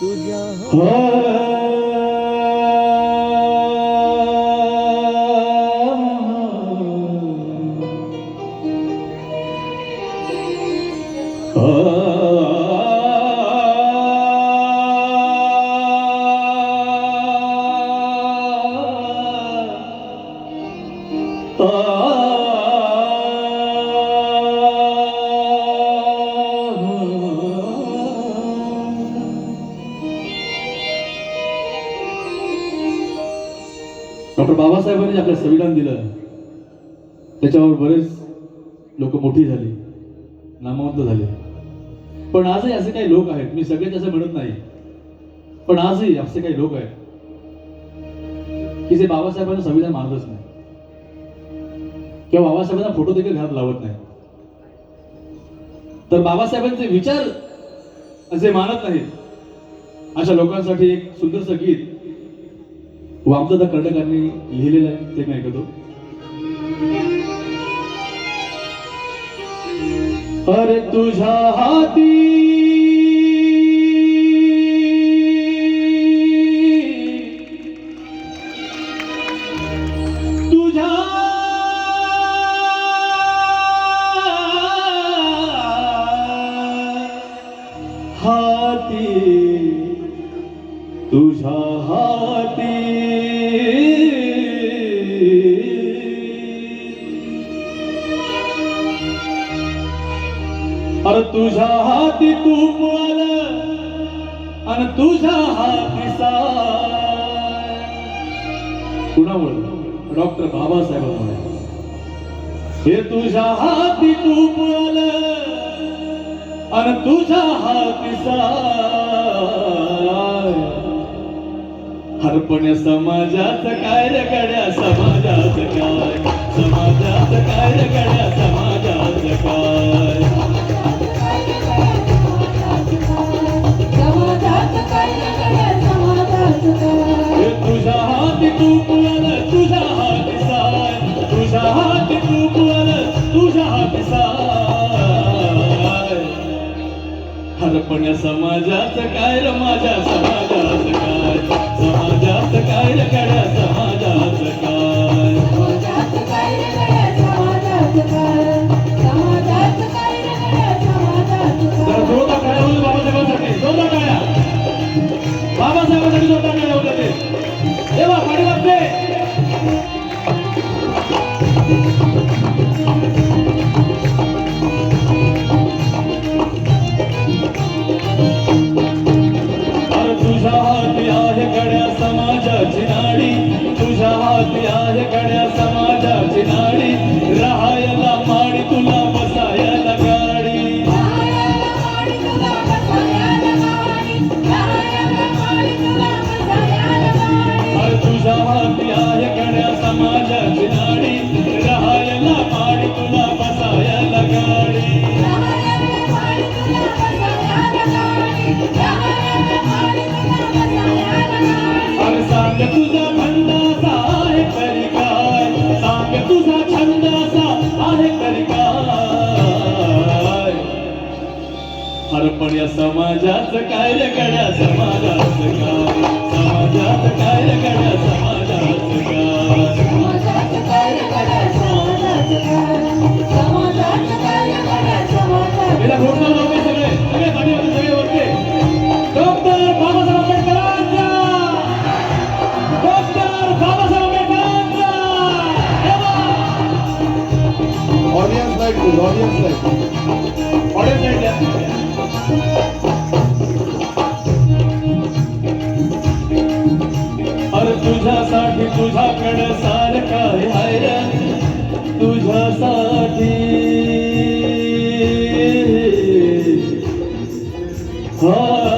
तुझ्या डॉक्टर बाबासाहेबांनी जे आपलं संविधान दिलं त्याच्यावर बरेच लोक मोठी झाली नामवंत झाले. पण आजही असे काही लोक आहेत मी सगळेच असं म्हणत नाही पण आजही असे काही लोक आहेत की जे बाबासाहेबांना संविधान मानतच नाही. किंवा बाबासाहेबांना फोटो देखील घरात लावत नाही. तर बाबासाहेबांचे विचार असे मानत नाहीत. अशा लोकांसाठी एक सुंदरसं गीत वामदादा कर्णकांनी लिहिलेलं आहे ते मी ऐकतो. अरे तुझ्या हाती अरे तुझ्या हाती तू आलं आणि तुझ्या हाती साय कुणामुळे? डॉक्टर बाबासाहेबांमुळे. हे तुझ्या हाती तू आलं आणि तुझ्या हाती साय हरपण्या समाजाचं काय रे गड्या समाजाचं काय? समाजाचं काय रे गड्या समाजाचं काय? तुझ्या हाती तूप तुझ्या हाती साय. तुझ्या हाती तूप आलं तुझ्या हाती साय. हरपण्या समाजाचं काय रे माझ्या समाजाचं काय समाजाची नाडी तुझ्या हाती आहे गड्या छंदाचा हरपण या समाजाचं काय रे गड्या समाजाचं काय समाजाचं काय रे गड्या समाजाचं काय अरे तुझ्यासाठी तुझ्याकडे सार आहे तुझ्यासाठी. हा.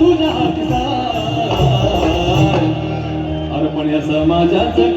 तुझ्या हाती साय अर्पण या समाजाचं